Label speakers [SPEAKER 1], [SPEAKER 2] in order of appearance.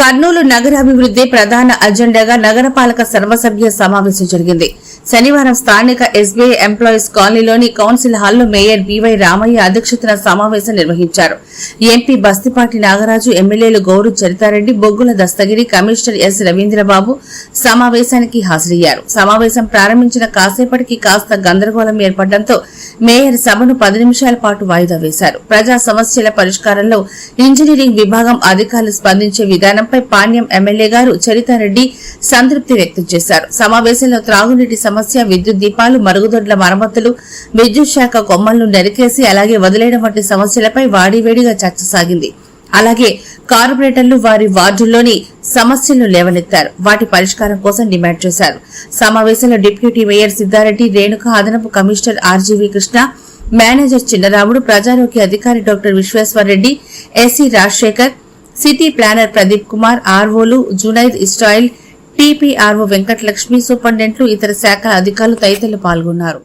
[SPEAKER 1] కర్నూలు నగరాభివృద్ధి ప్రధాన అజెండాగా నగరపాలక సర్వసభ్య సమావేశం జరిగింది. శనివారం స్థానిక ఎస్బీఐ ఎంప్లాయీస్ కాలనీలోని కౌన్సిల్ హాల్లో మేయర్ బివై రామయ్య అధ్యక్షతన సమావేశం నిర్వహించారు. ఎంపీ బస్తిపాటి నాగరాజు ఎమ్మెల్యేలు గౌరు చరితారెడ్డి బొగ్గుల దస్తగిరి కమిషనర్ ఎస్ రవీంద్రబాబు సమావేశానికి హాజరయ్యారు. సమావేశం ప్రారంభించిన కాసేపటికి కాస్త గందరగోళం ఏర్పడడంతో మేయర్ సభను పది నిమిషాల పాటు వాయిదా వేశారు. ప్రజా సమస్యల పరిష్కారంలో ఇంజనీరింగ్ విభాగం అధికారులు స్పందించే విధానం విధానంపై పాణ్యం ఎమ్మెల్యే గారు చరితారెడ్డి సంతృప్తి వ్యక్తం చేశారు. సమావేశంలో త్రాగునీటి సమస్య విద్యుత్ దీపాలు మరుగుదొడ్ల మరమ్మతులు విద్యుత్ శాఖ కొమ్మలను నరికేసి అలాగే వదిలేయడం వంటి సమస్యలపై వాడివేడిగా చర్చ సాగింది. అలాగే కార్పొరేటర్లు వారి వార్డుల్లోని సమస్యలను లేవనెత్తారు. వాటి పరిష్కారం కోసం డిమాండ్ చేశారు. సమావేశంలో డిప్యూటీ మేయర్ సిద్ధారెడ్డి రేణుక అదనపు commissioner RGV Krishna manager Chinnaramudu ప్రజారోగ్య అధికారి doctor Vishweshwarreddy SC Rajasekhar city planner Pradeep Kumar ఆర్వోలు Junaid Israil TPRO Venkatalakshmi సూపరింటెండెంట్లు ఇతర శాఖల అధికారులు తదితరులు పాల్గొన్నారు.